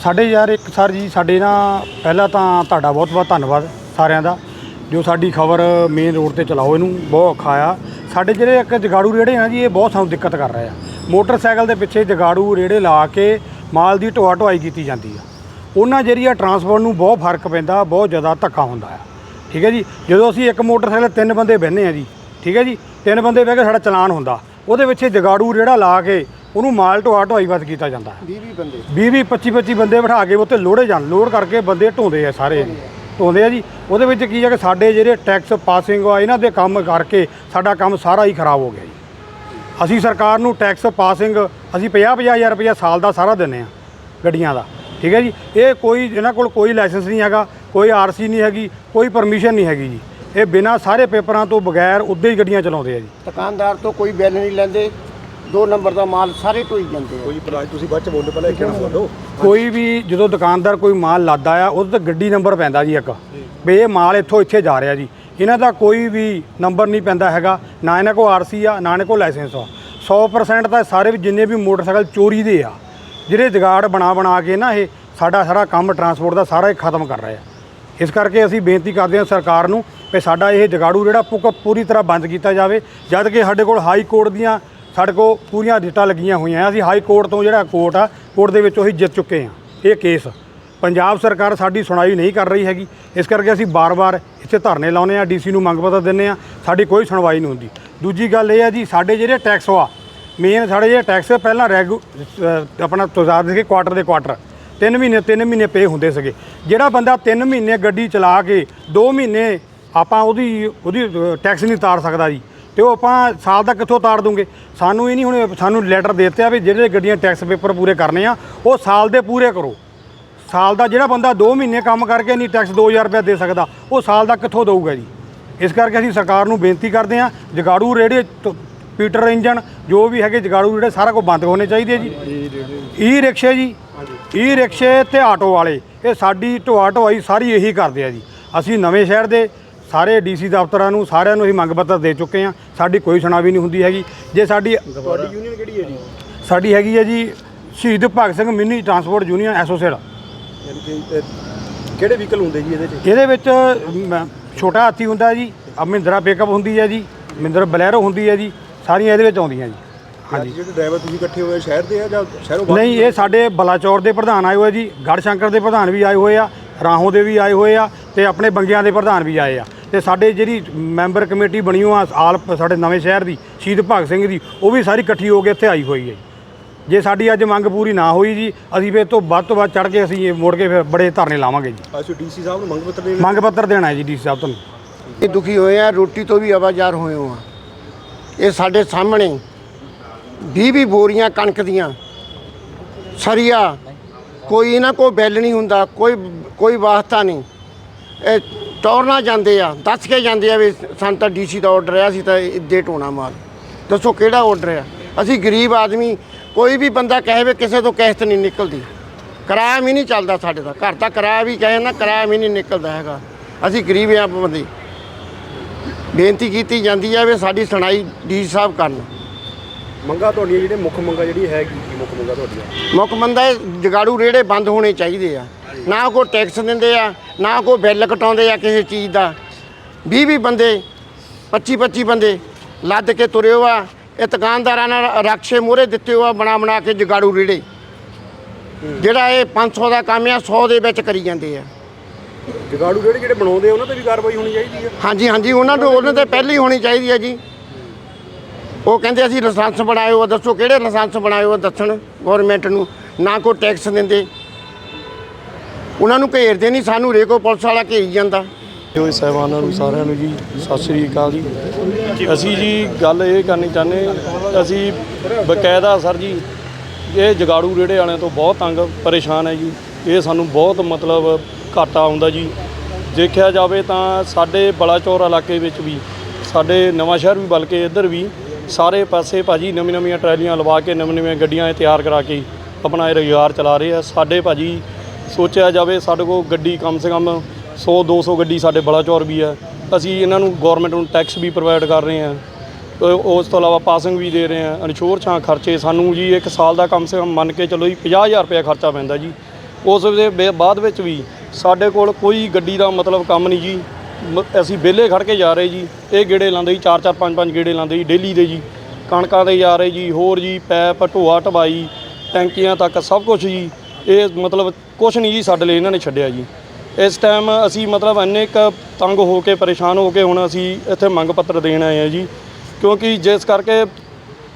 ਸਾਡੇ ਯਾਰ ਇੱਕ ਸਰ ਜੀ, ਸਾਡੇ ਨਾ ਪਹਿਲਾਂ ਤਾਂ ਤੁਹਾਡਾ ਬਹੁਤ ਬਹੁਤ ਧੰਨਵਾਦ ਸਾਰਿਆਂ ਦਾ, ਜੋ ਸਾਡੀ ਖਬਰ ਮੇਨ ਰੋਡ ਤੇ ਚਲਾਓ ਇਹਨੂੰ, ਬਹੁਤ ਔਖਾ ਆ। ਸਾਡੇ ਜਿਹੜੇ ਇੱਕ ਜਗਾੜੂ ਰੇੜੇ ਆ ਜੀ, ਇਹ ਬਹੁਤ ਸਾਨੂੰ ਦਿੱਕਤ ਕਰ ਰਹੇ ਆ। ਮੋਟਰਸਾਈਕਲ ਦੇ ਪਿੱਛੇ ਜਗਾੜੂ ਰੇੜੇ ਲਾ ਕੇ ਮਾਲ ਦੀ ਢੋਆ ਢੁਆਈ ਕੀਤੀ ਜਾਂਦੀ ਆ। ਉਹਨਾਂ ਜਰੀਆ ਟਰਾਂਸਪੋਰਟ ਨੂੰ ਬਹੁਤ ਫ਼ਰਕ ਪੈਂਦਾ, ਬਹੁਤ ਜ਼ਿਆਦਾ ਧੱਕਾ ਹੁੰਦਾ ਆ। ਠੀਕ ਹੈ ਜੀ? ਜਦੋਂ ਅਸੀਂ ਇੱਕ ਮੋਟਰਸਾਈਕਲ ਤਿੰਨ ਬੰਦੇ ਬਹਿੰਦੇ ਆ ਜੀ, ਠੀਕ ਹੈ ਜੀ? ਤਿੰਨ ਬੰਦੇ ਬਹਿ ਕੇ ਸਾਡਾ ਚਲਾਨ ਹੁੰਦਾ, ਉਹਦੇ ਵਿੱਚ ਜਗਾੜੂ ਰੇੜਾ ਲਾ ਕੇ ਉਹਨੂੰ ਮਾਲ ਢੋਆ ਢੁਆਈ ਵੱਧ ਕੀਤਾ ਜਾਂਦਾ ਹੈ। 20 20 ਬੰਦੇ। 20 20 25 25 ਬੰਦੇ ਬਿਠਾ ਕੇ ਉੱਤੇ ਲੋੜੇ ਜਾਣ ਲੋਡ ਕਰਕੇ ਬੰਦੇ ਢੋਂਦੇ ਆ ਸਾਰੇ ਢੋਂਦੇ ਆ ਜੀ। ਉਹਦੇ ਵਿੱਚ ਕੀ ਹੈ ਕਿ ਸਾਡੇ ਜਿਹੜੇ ਟੈਕਸ ਪਾਸਿੰਗ ਆ ਇਹਨਾਂ ਦੇ ਕੰਮ ਕਰਕੇ ਸਾਡਾ ਕੰਮ ਸਾਰਾ ਹੀ ਖਰਾਬ ਹੋ ਗਿਆ ਜੀ। ਅਸੀਂ ਸਰਕਾਰ ਨੂੰ ਟੈਕਸ ਪਾਸਿੰਗ ਅਸੀਂ 50 ਹਜ਼ਾਰ ਰੁਪਇਆ ਸਾਲ ਦਾ ਸਾਰਾ ਦਿੰਨੇ ਆ ਗੱਡੀਆਂ ਦਾ। ਠੀਕ ਹੈ ਜੀ? ਇਹ ਕੋਈ ਇਹਨਾਂ ਕੋਲ ਕੋਈ ਲਾਇਸੈਂਸ ਨਹੀਂ ਹੈਗਾ ਕੋਈ ਆਰਸੀ ਨਹੀਂ ਹੈਗੀ ਕੋਈ ਪਰਮਿਸ਼ਨ ਨਹੀਂ ਹੈਗੀ ਜੀ। ਇਹ ਬਿਨਾਂ ਸਾਰੇ ਪੇਪਰਾਂ ਤੋਂ ਬਗੈਰ ਉੱਦਾਂ ਹੀ ਗੱਡੀਆਂ ਚਲਾਉਂਦੇ ਆ ਜੀ। ਦੁਕਾਨਦਾਰ ਤੋਂ ਕੋਈ ਬਿੱਲ ਨਹੀਂ ਲੈਂਦੇ ਦੋ ਨੰਬਰ ਦਾ ਮਾਲ ਸਾਰੇ ਢੋਈ ਜਾਂਦੇ ਆ। ਕੋਈ ਪ੍ਰਾਈਸ ਤੁਸੀਂ ਬਾਅਦ ਚ ਬੋਲੋ ਪਹਿਲਾਂ ਇੱਕ ਨਾ ਬੋਲੋ। ਕੋਈ ਵੀ ਜਦੋਂ ਦੁਕਾਨਦਾਰ ਕੋਈ ਮਾਲ ਲਾਦਾ ਆ ਉਹਦੇ ਤੇ ਗੱਡੀ ਨੰਬਰ ਪੈਂਦਾ ਜੀ ਇੱਕ। ਵੀ ਇਹ ਮਾਲ ਇੱਥੋਂ ਇੱਥੇ ਜਾ ਰਿਹਾ ਜੀ। ਇਹਨਾਂ ਦਾ ਕੋਈ ਵੀ ਨੰਬਰ ਨਹੀਂ ਪੈਂਦਾ ਹੈਗਾ ਨਾ ਇਹਨਾਂ ਕੋਲ ਆਰਸੀ ਆ ਨਾ ਇਹਨਾਂ ਕੋਲ ਲਾਇਸੈਂਸ ਆ। 100% ਤਾਂ ਸਾਰੇ ਵੀ ਜਿੰਨੇ ਵੀ ਮੋਟਰਸਾਈਕਲ ਚੋਰੀ ਦੇ ਆ ਜਿਹੜੇ ਜਗਾੜ ਬਣਾ ਬਣਾ ਕੇ ਨਾ ਇਹ ਸਾਡਾ ਸਾਰਾ ਕੰਮ ਟਰਾਂਸਪੋਰਟ ਦਾ ਸਾਰਾ ਹੀ ਖਤਮ ਕਰ ਰਹੇ ਆ। ਇਸ ਕਰਕੇ ਅਸੀਂ ਬੇਨਤੀ ਕਰਦੇ ਹਾਂ ਸਰਕਾਰ ਨੂੰ ਕਿ ਸਾਡਾ ਇਹ ਜਗਾੜੂ ਜਿਹੜਾ ਪੁਕ ਪੂਰੀ ਤਰ੍ਹਾਂ ਬੰਦ ਕੀਤਾ ਜਾਵੇ ਜਦ ਕਿ ਸਾਡੇ ਕੋਲ ਹਾਈ ਕੋਰਟ ਦੀਆਂ ਸਾਡੇ ਕੋਲ ਪੂਰੀਆਂ ਰਿਟਾਂ ਲੱਗੀਆਂ ਹੋਈਆਂ ਅਸੀਂ ਹਾਈ ਕੋਰਟ ਤੋਂ ਜਿਹੜਾ ਕੋਰਟ ਆ, ਕੋਰਟ ਦੇ ਵਿੱਚ ਉਹੀ ਜਿੱਤ ਚੁੱਕੇ ਹਾਂ ਇਹ ਕੇਸ ਪੰਜਾਬ ਸਰਕਾਰ ਸਾਡੀ ਸੁਣਾਈ ਨਹੀਂ ਕਰ ਰਹੀ ਹੈਗੀ। ਇਸ ਕਰਕੇ ਅਸੀਂ ਬਾਰ-ਬਾਰ ਇੱਥੇ ਧਰਨੇ ਲਾਉਨੇ ਆ, ਡੀਸੀ ਨੂੰ ਮੰਗ ਪੱਤਰ ਦਿੰਨੇ ਆ। ਸਾਡੀ ਕੋਈ ਸੁਣਵਾਈ ਨਹੀਂ ਹੁੰਦੀ। ਦੂਜੀ ਗੱਲ ਇਹ ਆ ਜੀ, ਸਾਡੇ ਜਿਹੜੇ ਟੈਕਸ ਆ ਮੇਨ ਸਾਡੇ ਜਿਹੜੇ ਟੈਕਸ ਪਹਿਲਾਂ ਰੈਗੂ ਆਪਣਾ ਤੁਜ਼ਾਰ ਦੇ ਕੁਆਟਰ ਦੇ ਕੁਆਟਰ ਤਿੰਨ ਮਹੀਨੇ ਤਿੰਨ ਮਹੀਨੇ ਪੇ ਹੁੰਦੇ ਸੀਗੇ। ਜਿਹੜਾ ਬੰਦਾ ਤਿੰਨ ਮਹੀਨੇ ਗੱਡੀ ਚਲਾ ਕੇ 2 ਮਹੀਨੇ ਆਪਾਂ ਉਹਦੀ ਉਹਦੀ ਟੈਕਸ ਨਹੀਂ ਤਾਰ ਸਕਦਾ ਜੀ। ਤੇ ਉਹ ਆਪਾਂ ਸਾਲ ਦਾ ਕਿੱਥੋਂ ਤਾਰ ਦੂੰਗੇ? ਸਾਨੂੰ ਇਹ ਨਹੀਂ ਹੁਣ, ਸਾਨੂੰ ਲੈਟਰ ਦੇ ਦਿੱਤੇ ਆ ਵੀ ਜਿਹੜੇ ਗੱਡੀਆਂ ਟੈਕਸ ਪੇਪਰ ਪੂਰੇ ਕਰਨੇ ਆ, ਉਹ ਸਾਲ ਦੇ ਪੂਰੇ ਕਰੋ। ਸਾਲ ਦਾ ਜਿਹੜਾ ਬੰਦਾ 2 ਮਹੀਨੇ ਕੰਮ ਕਰਕੇ ਨਹੀਂ ਟੈਕਸ 2000 ਰੁਪਏ ਦੇ ਸਕਦਾ, ਉਹ ਸਾਲ ਦਾ ਕਿੱਥੋਂ ਦੇਊਗਾ ਜੀ? ਇਸ ਕਰਕੇ ਅਸੀਂ ਸਰਕਾਰ ਨੂੰ ਬੇਨਤੀ ਕਰਦੇ ਹਾਂ ਜਗਾੜੂ ਰੇੜੇ ਪੀਟਰ ਇੰਜਨ ਜੋ ਵੀ ਹੈਗੇ ਜਗਾੜੂ ਰੇੜੇ ਸਾਰਾ ਕੁਝ ਬੰਦ ਹੋਣੇ ਚਾਹੀਦੇ ਜੀ। ਈ ਰਿਕਸ਼ੇ ਜੀ ਈ ਰਿਕਸ਼ੇ ਤੇ ਆਟੋ ਵਾਲੇ, ਇਹ ਸਾਡੀ ਢੋਆ ਢੋਆਈ ਸਾਰੀ ਇਹੀ ਕਰਦੇ ਆ ਜੀ। ਅਸੀਂ ਨਵੇਂ ਸ਼ਹਿਰ ਦੇ ਸਾਰੇ ਡੀਸੀ ਦਫ਼ਤਰਾਂ ਨੂੰ ਸਾਰਿਆਂ ਨੂੰ ਅਸੀਂ ਮੰਗ ਪੱਤਰ ਦੇ ਚੁੱਕੇ ਹਾਂ। ਸਾਡੀ ਕੋਈ ਸੁਣਾਵੀ ਨਹੀਂ ਹੁੰਦੀ ਹੈਗੀ। ਜੇ ਸਾਡੀ ਤੁਹਾਡੀ ਯੂਨੀਅਨ ਕਿਹੜੀ ਹੈ ਜੀ? ਸਾਡੀ ਹੈਗੀ ਹੈ ਜੀ Shaheed Bhagat Singh mini transport union associate ਕਿਹੜੇ ਵਹੀਕਲ ਹੁੰਦੇ ਜੀ ਇਹਦੇ ਚ? ਇਹਦੇ ਵਿੱਚ ਛੋਟਾ ਹਾਥੀ ਹੁੰਦਾ ਜੀ ਆ ਮਹਿੰਦਰਾ ਪਿਕਅਪ ਹੁੰਦੀ ਹੈ ਜੀ ਮਹਿੰਦਰ ਬਲੈਰੋ ਹੁੰਦੀ ਹੈ ਜੀ ਸਾਰੀਆਂ ਇਹਦੇ ਵਿੱਚ ਆਉਂਦੀਆਂ ਜੀ। ਹਾਂਜੀ। ਜਿਹੜੇ ਡਰਾਈਵਰ ਤੁਸੀਂ ਇਕੱਠੇ ਹੋਏ ਸ਼ਹਿਰ ਦੇ ਆ ਜਾਂ ਸ਼ਹਿਰੋਂ ਬਾਹਰ? ਨਹੀਂ ਇਹ ਸਾਡੇ ਬਲਾਚੌਰ ਦੇ ਪ੍ਰਧਾਨ ਆਏ ਹੋਏ ਜੀ ਗੜ ਸ਼ੰਕਰ ਦੇ ਪ੍ਰਧਾਨ ਵੀ ਆਏ ਹੋਏ ਆ ਰਾਹੋਂ ਦੇ ਵੀ ਆਏ ਹੋਏ ਆ ਤੇ ਆਪਣੇ ਬੰਗਿਆਂ ਦੇ ਪ੍ਰਧਾਨ ਵੀ ਆਏ ਆ। ਤੇ ਸਾਡੇ ਜਿਹੜੀ ਮੈਂਬਰ ਕਮੇਟੀ ਬਣੀ ਹੋਈ ਆ ਆਲ ਸਾਡੇ ਨਵੇਂ ਸ਼ਹਿਰ ਦੀ ਸ਼ਹੀਦ ਭਗਤ ਸਿੰਘ ਦੀ ਉਹ ਵੀ ਸਾਰੀ ਇਕੱਠੀ ਹੋ ਕੇ ਇੱਥੇ ਆਈ ਹੋਈ ਹੈ ਜੀ। ਸਾਡੀ ਅੱਜ ਮੰਗ ਪੂਰੀ ਨਾ ਹੋਈ ਜੀ ਅਸੀਂ ਫਿਰ ਤੋਂ ਵੱਧ ਤੋਂ ਵੱਧ ਚੜ ਕੇ ਅਸੀਂ ਇਹ ਮੁੜ ਕੇ ਫਿਰ ਬੜੇ ਧਰਨੇ ਲਾਵਾਂਗੇ ਜੀ। ਅਸੀਂ ਡੀਸੀ ਸਾਹਿਬ ਨੂੰ ਮੰਗ ਪੱਤਰ ਦੇ ਮੰਗ ਪੱਤਰ ਦੇਣਾ ਹੈ ਜੀ ਡੀ ਸਾਹਿਬ ਤੁਹਾਨੂੰ। ਇਹ ਦੁਖੀ ਹੋਏ ਆ ਰੋਟੀ ਤੋਂ ਵੀ ਆਵਾਜ਼ਾਰ ਹੋਏ ਹੋ ਆ। ਇਹ ਸਾਡੇ ਸਾਹਮਣੇ 20 20 ਬੋਰੀਆਂ ਕਣਕ ਦੀਆਂ। ਸਰੀਆ ਕੋਈ ਇਹਨਾਂ ਕੋ ਬਿੱਲ ਨਹੀਂ ਹੁੰਦਾ ਕੋਈ ਕੋਈ ਵਾਸਤਾ ਨਹੀਂ। ਇਹ ਟੌਰਨਾ ਜਾਂਦੇ ਆ ਦੱਸ ਕੇ ਜਾਂਦੇ ਆ ਵੀ ਸਾਨੂੰ ਤਾਂ ਡੀਸੀ ਦਾ ਆਰਡਰ ਆ ਸੀ ਤਾਂ ਇੱਦੇ ਟੋਣਾ ਮਾਲ ਦੱਸੋ ਕਿਹੜਾ ਆਰਡਰ ਆ? ਅਸੀਂ ਗਰੀਬ ਆਦਮੀ ਕੋਈ ਵੀ ਬੰਦਾ ਕਹੇ ਵੀ ਕਿਸੇ ਤੋਂ ਕਿਸ਼ਤ ਨਹੀਂ ਨਿਕਲਦੀ। ਕਿਰਾਇਆ ਵੀ ਨਹੀਂ ਚੱਲਦਾ ਸਾਡੇ ਦਾ। ਘਰ ਦਾ ਕਿਰਾਇਆ ਵੀ ਕਹੇ ਨਾ ਕਿਰਾਇਆ ਵੀ ਨਹੀਂ ਨਿਕਲਦਾ ਹੈਗਾ। ਅਸੀਂ ਗਰੀਬ ਆ ਬੰਦੇ। ਬੇਨਤੀ ਕੀਤੀ ਜਾਂਦੀ ਹੈ ਵੀ ਸਾਡੀ ਸੁਣਾਈ ਡੀ ਸਾਹਿਬ ਕਰਨ। ਮੰਗਾ ਤੁਹਾਡੀਆਂ ਜਿਹੜੇ ਮੁੱਖ ਮੰਗਾ ਜਿਹੜੀ ਹੈ ਕੀ ਮੁੱਖ ਮੰਗਾ ਤੁਹਾਡੀਆਂ? ਮੁੱਖ ਇਹ ਜਗਾੜੂ ਰੇੜੇ ਬੰਦ ਹੋਣੇ ਚਾਹੀਦੇ ਆ। ਨਾ ਕੋਈ ਟੈਕਸ ਦਿੰਦੇ ਆ ਨਾ ਕੋਈ ਬਿੱਲ ਕਟਾਉਂਦੇ ਆ ਕਿਸੇ ਚੀਜ਼ ਦਾ। 20 20 ਬੰਦੇ 25 25 ਬੰਦੇ ਲੱਦ ਕੇ ਤੁਰੇ ਹੋ ਆ। ਇਹ ਦੁਕਾਨਦਾਰਾਂ ਨਾਲ ਰਕਸ਼ੇ ਮੋਹਰੇ ਦਿੱਤੇ ਹੋ ਆ ਬਣਾ ਬਣਾ ਕੇ ਜਗਾੜੂ ਰੇੜੇ। ਜਿਹੜਾ ਇਹ 500 ਦਾ ਕੰਮ ਆ 100 ਦੇ ਵਿੱਚ ਕਰੀ ਜਾਂਦੇ ਆ। ਜਗਾੜੂ ਜਿਹੜੇ ਜਿਹੜੇ ਬਣਾਉਂਦੇ ਉਹਨਾਂ ਤੇ ਵੀ ਕਾਰਵਾਈ ਹੋਣੀ ਚਾਹੀਦੀ ਹੈ ਹਾਂਜੀ ਹਾਂਜੀ ਉਹਨਾਂ ਨੂੰ ਉਹਨਾਂ ਤੇ ਪਹਿਲੀ ਹੋਣੀ ਚਾਹੀਦੀ ਹੈ ਜੀ। ਉਹ ਕਹਿੰਦੇ ਅਸੀਂ ਲਾਇਸੈਂਸ ਬਣਾਇਓ ਆ ਦੱਸੋ ਕਿਹੜੇ ਲਾਇਸੈਂਸ ਬਣਾਇਓ ਆ ਦੱਸਣ ਗਵਰਨਮੈਂਟ ਨੂੰ। ਨਾ ਕੋਈ ਟੈਕਸ ਦਿੰਦੇ ਉਹਨਾਂ ਨੂੰ ਘੇਰਦੇ ਨਹੀਂ, ਸਾਨੂੰ ਰੇਕੋ ਪੁਲਿਸ ਵਾਲਾ ਘੇਰੀ ਜਾਂਦਾ। ਜੋ ਸਹਿਬਾਨਾਂ ਨੂੰ ਸਾਰਿਆਂ ਨੂੰ ਜੀ, ਸਤਿ ਸ੍ਰੀ ਅਕਾਲ ਜੀ। ਅਸੀਂ ਜੀ ਗੱਲ ਇਹ ਕਰਨੀ ਚਾਹੁੰਦੇ ਅਸੀਂ ਬਕਾਇਦਾ ਸਰ ਜੀ, ਇਹ ਜਗਾੜੂ ਰੇੜੇ ਵਾਲਿਆਂ ਤੋਂ ਬਹੁਤ ਤੰਗ, ਪਰੇਸ਼ਾਨ ਹੈ ਜੀ। ਇਹ ਸਾਨੂੰ ਬਹੁਤ ਮਤਲਬ ਘਾਟਾ ਆਉਂਦਾ ਜੀ। ਦੇਖਿਆ ਜਾਵੇ ਤਾਂ ਸਾਡੇ ਬਲਾਚੌਰ ਇਲਾਕੇ ਵਿੱਚ ਵੀ, ਸਾਡੇ ਨਵਾਂ ਸ਼ਹਿਰ ਵੀ ਬਲਕਿ ਇੱਧਰ ਵੀ, ਸਾਰੇ ਪਾਸੇ ਭਾਜੀ ਨਵੀਂ ਨਵੀਆਂ ਟਰਾਲੀਆਂ ਲਵਾ ਕੇ ਨਵੀਆਂ ਨਵੀਆਂ ਗੱਡੀਆਂ ਤਿਆਰ ਕਰਾ ਕੇ ਆਪਣਾ ਇਹ ਰੁਜ਼ਗਾਰ ਚਲਾ ਰਹੇ ਆ। ਸਾਡੇ ਭਾਜੀ ਸੋਚਿਆ ਜਾਵੇ ਸਾਡੇ ਕੋਲ ਗੱਡੀ ਕਮ ਸੇ ਕਮ 100 200 ਗੱਡੀ ਸਾਡੇ ਬਲਾਚੌਰ ਵੀ ਹੈ। ਅਸੀਂ ਇਹਨਾਂ ਨੂੰ ਗਵਰਨਮੈਂਟ ਨੂੰ ਟੈਕਸ ਵੀ ਪ੍ਰੋਵਾਈਡ ਕਰ ਰਹੇ ਹਾਂ। ਉਸ ਤੋਂ ਇਲਾਵਾ ਪਾਸਿੰਗ ਵੀ ਦੇ ਰਹੇ ਹਾਂ। ਇੰਸ਼ੋਰੈਂਸਾਂ ਖਰਚੇ ਸਾਨੂੰ ਜੀ ਇੱਕ ਸਾਲ ਦਾ ਕਮ ਸੇ ਕਮ ਮੰਨ ਕੇ ਚਲੋ ਜੀ 50000 ਰੁਪਏ ਖਰਚਾ ਪੈਂਦਾ ਜੀ। ਉਸ ਦੇ ਬੇ- ਬਾਅਦ ਵਿੱਚ ਵੀ ਸਾਡੇ ਕੋਲ ਕੋਈ ਗੱਡੀ ਦਾ ਮਤਲਬ ਕੰਮ ਨਹੀਂ ਜੀ। ਮ- ਅਸੀਂ ਵਿਹਲੇ ਖੜ ਕੇ ਜਾ ਰਹੇ ਜੀ। ਇਹ ਗੇੜੇ ਲਾਉਂਦੇ ਜੀ, ਚਾਰ ਚਾਰ, ਪੰਜ ਪੰਜ ਗੇੜੇ ਲਾਉਂਦੇ ਜੀ ਡੇਲੀ ਦੇ ਜੀ। ਕਣਕਾਂ ਦੇ ਜਾ ਰਹੇ ਜੀ, ਹੋਰ ਜੀ ਪੈਪ, ਢੋਆ, ਢਵਾਈ, ਟੈਂਕੀਆਂ ਤੱਕ ਸਭ ਕੁਝ ਜੀ। ਇਹ ਮਤਲਬ ਕੁਛ ਨਹੀਂ ਜੀ ਸਾਡੇ ਲਈ ਇਹਨਾਂ ਨੇ ਛੱਡਿਆ ਜੀ। ਇਸ ਟਾਈਮ ਅਸੀਂ ਮਤਲਬ ਇੰਨੇ ਕ ਤੰਗ ਹੋ ਕੇ, ਪਰੇਸ਼ਾਨ ਹੋ ਕੇ ਹੁਣ ਅਸੀਂ ਇੱਥੇ ਮੰਗ ਪੱਤਰ ਦੇਣ ਆਏ ਆ ਜੀ। ਕਿਉਂਕਿ ਜਿਸ ਕਰਕੇ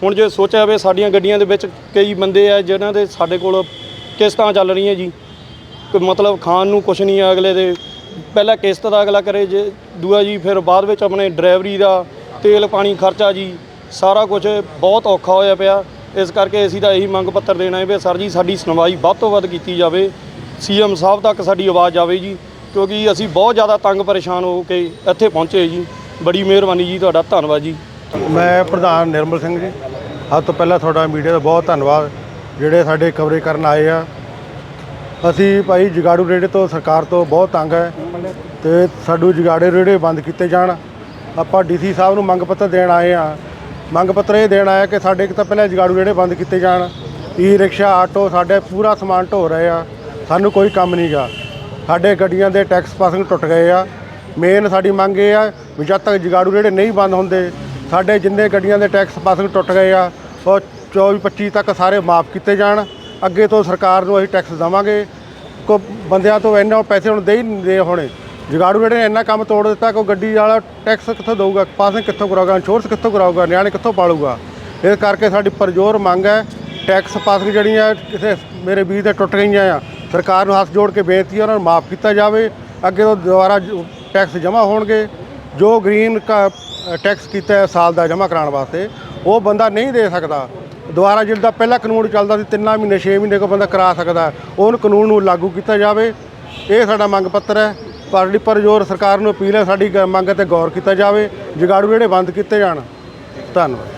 ਹੁਣ ਜੇ ਸੋਚਿਆ ਜਾਵੇ ਸਾਡੀਆਂ ਗੱਡੀਆਂ ਦੇ ਵਿੱਚ ਕਈ ਬੰਦੇ ਆ ਜਿਨ੍ਹਾਂ ਦੇ ਸਾਡੇ ਕੋਲ ਕਿਸ਼ਤਾਂ ਚੱਲ ਰਹੀਆਂ ਜੀ। ਕੋਈ ਮਤਲਬ ਖਾਣ ਨੂੰ ਕੁਛ ਨਹੀਂ ਆ ਅਗਲੇ ਦੇ। ਪਹਿਲਾਂ ਕਿਸ਼ਤ ਦਾ ਅਗਲਾ ਕਰੇ ਜੇ, ਦੂਆ ਜੀ ਫਿਰ ਬਾਅਦ ਵਿੱਚ ਆਪਣੇ ਡਰਾਈਵਰੀ ਦਾ ਤੇਲ, ਪਾਣੀ, ਖਰਚਾ ਜੀ, ਸਾਰਾ ਕੁਝ ਬਹੁਤ ਔਖਾ ਹੋਇਆ ਪਿਆ। ਇਸ ਕਰਕੇ ਅਸੀਂ ਤਾਂ ਇਹੀ ਮੰਗ ਪੱਤਰ ਦੇਣਾ ਹੈ ਵੀ ਸਰ ਜੀ, ਸਾਡੀ ਸੁਣਵਾਈ ਵੱਧ ਤੋਂ ਵੱਧ ਕੀਤੀ ਜਾਵੇ। ਸੀਐਮ ਸਾਹਿਬ ਤੱਕ ਸਾਡੀ ਆਵਾਜ਼ ਜਾਵੇ ਜੀ, ਕਿਉਂਕਿ ਅਸੀਂ ਬਹੁਤ ਜ਼ਿਆਦਾ ਤੰਗ ਪਰੇਸ਼ਾਨ ਹੋ ਕੇ ਇੱਥੇ ਪਹੁੰਚੇ ਜੀ। ਬੜੀ ਮਿਹਰਬਾਨੀ ਜੀ ਤੁਹਾਡਾ, ਧੰਨਵਾਦ ਜੀ। ਮੈਂ ਪ੍ਰਧਾਨ ਨਿਰਮਲ ਸਿੰਘ ਜੀ ਸਭ ਤੋਂ ਪਹਿਲਾਂ ਤੁਹਾਡਾ ਮੀਡੀਆ ਦਾ ਬਹੁਤ ਧੰਨਵਾਦ, ਜਿਹੜੇ ਸਾਡੇ ਕਵਰੇਜ ਕਰਨ ਆਏ ਆ। ਅਸੀਂ ਭਾਈ ਜਗਾੜੂ ਰੇੜੇ ਤੋਂ, ਸਰਕਾਰ ਤੋਂ ਬਹੁਤ ਤੰਗ ਹੈ ਤੇ ਸਾਡੂ ਜਗਾੜੇ ਰੇੜੇ ਬੰਦ ਕੀਤੇ ਜਾਣ। ਆਪਾਂ ਡੀਸੀ ਸਾਹਿਬ ਨੂੰ ਮੰਗ ਪੱਤਰ ਦੇਣ ਆਏ ਆ। ਮੰਗ ਪੱਤਰ ਇਹ ਦੇਣ ਆਇਆ ਕਿ ਸਾਡੇ ਇੱਕ ਤਾਂ ਪਹਿਲਾਂ ਜਗਾੜੂ ਜਿਹੜੇ ਬੰਦ ਕੀਤੇ ਜਾਣ ਈ ਰਿਕਸ਼ਾ ਆਟੋ ਸਾਡੇ ਪੂਰਾ ਸਮਾਨ ਢੋ ਰਹੇ ਆ, ਸਾਨੂੰ ਕੋਈ ਕੰਮ ਨਹੀਂ ਗਾ। ਸਾਡੇ ਗੱਡੀਆਂ ਦੇ ਟੈਕਸ ਪਾਸਿੰਗ ਟੁੱਟ ਗਏ ਆ। ਮੇਨ ਸਾਡੀ ਮੰਗ ਇਹ ਆ ਵੀ ਜਦ ਤੱਕ ਜਗਾੜੂ ਜਿਹੜੇ ਨਹੀਂ ਬੰਦ ਹੁੰਦੇ, ਸਾਡੇ ਜਿੰਨੇ ਗੱਡੀਆਂ ਦੇ ਟੈਕਸ ਪਾਸਿੰਗ ਟੁੱਟ ਗਏ ਆ, ਉਹ 24 25 ਤੱਕ ਸਾਰੇ ਮਾਫ ਕੀਤੇ ਜਾਣ। ਅੱਗੇ ਤੋਂ ਸਰਕਾਰ ਨੂੰ ਅਸੀਂ ਟੈਕਸ ਦੇਵਾਂਗੇ। ਕੋ ਬੰਦਿਆਂ ਤੋਂ ਇੰਨਾ ਪੈਸੇ ਹੁਣ ਦੇ ਹੀ ਨਹੀਂ ਰਹੇ ਹੋਣੇ। ਜਗਾੜੂ ਜਿਹੜੇ ਨੇ ਇੰਨਾ ਕੰਮ ਤੋੜ ਦਿੱਤਾ ਕਿ ਉਹ ਗੱਡੀ ਵਾਲਾ ਟੈਕਸ ਕਿੱਥੋਂ ਦੇਊਗਾ ਪਾਸਿੰਗ ਕਿੱਥੋਂ ਕਰਾਊਗਾ ਇੰਸ਼ੋਰੈਂਸ ਕਿੱਥੋਂ ਕਰਾਊਗਾ, ਨਿਆਣੇ ਕਿੱਥੋਂ ਪਾਲੂਗਾ। ਇਸ ਕਰਕੇ ਸਾਡੀ ਪਰਜੋਰ ਮੰਗ ਹੈ, ਟੈਕਸ ਪਾਸਿੰਗ ਜਿਹੜੀਆਂ ਕਿਸੇ ਮੇਰੇ ਵੀਰ ਦੇ ਟੁੱਟ ਗਈਆਂ ਆ, ਸਰਕਾਰ ਨੂੰ ਹੱਥ ਜੋੜ ਕੇ ਬੇਨਤੀ ਹੈ ਉਹਨਾਂ ਨੂੰ ਮਾਫ ਕੀਤਾ ਜਾਵੇ, ਅੱਗੇ ਤੋਂ ਦੁਬਾਰਾ ਟੈਕਸ ਜਮ੍ਹਾਂ ਹੋਣਗੇ, ਜੋ ਗ੍ਰੀਨ ਕਾ ਟੈਕਸ ਕੀਤਾ ਹੈ ਸਾਲ ਦਾ ਜਮ੍ਹਾਂ ਕਰਾਉਣ ਵਾਸਤੇ, ਉਹ ਬੰਦਾ ਨਹੀਂ ਦੇ ਸਕਦਾ। ਦੁਬਾਰਾ ਜਿਹੜਾ ਪਹਿਲਾ ਕਾਨੂੰਨ ਚੱਲਦਾ ਸੀ, ਤਿੰਨਾਂ ਮਹੀਨੇ 6 ਮਹੀਨੇ ਕੋ ਬੰਦਾ ਕਰਾ ਸਕਦਾ, ਉਹਨ ਕਾਨੂੰਨ ਨੂੰ ਲਾਗੂ ਕੀਤਾ ਜਾਵੇ, ਇਹ ਸਾਡਾ ਮੰਗ ਪੱਤਰ ਹੈ। ਤੁਹਾਡੀ ਪਰ ਜ਼ੋਰ ਸਰਕਾਰ ਨੂੰ ਅਪੀਲ ਹੈ ਸਾਡੀ ਗ- ਮੰਗ ਤੇ ਗੌਰ ਕੀਤਾ ਜਾਵੇ, ਜਗਾੜੂ ਜਿਹੜੇ ਬੰਦ ਕੀਤੇ ਜਾਣ। ਧੰਨਵਾਦ।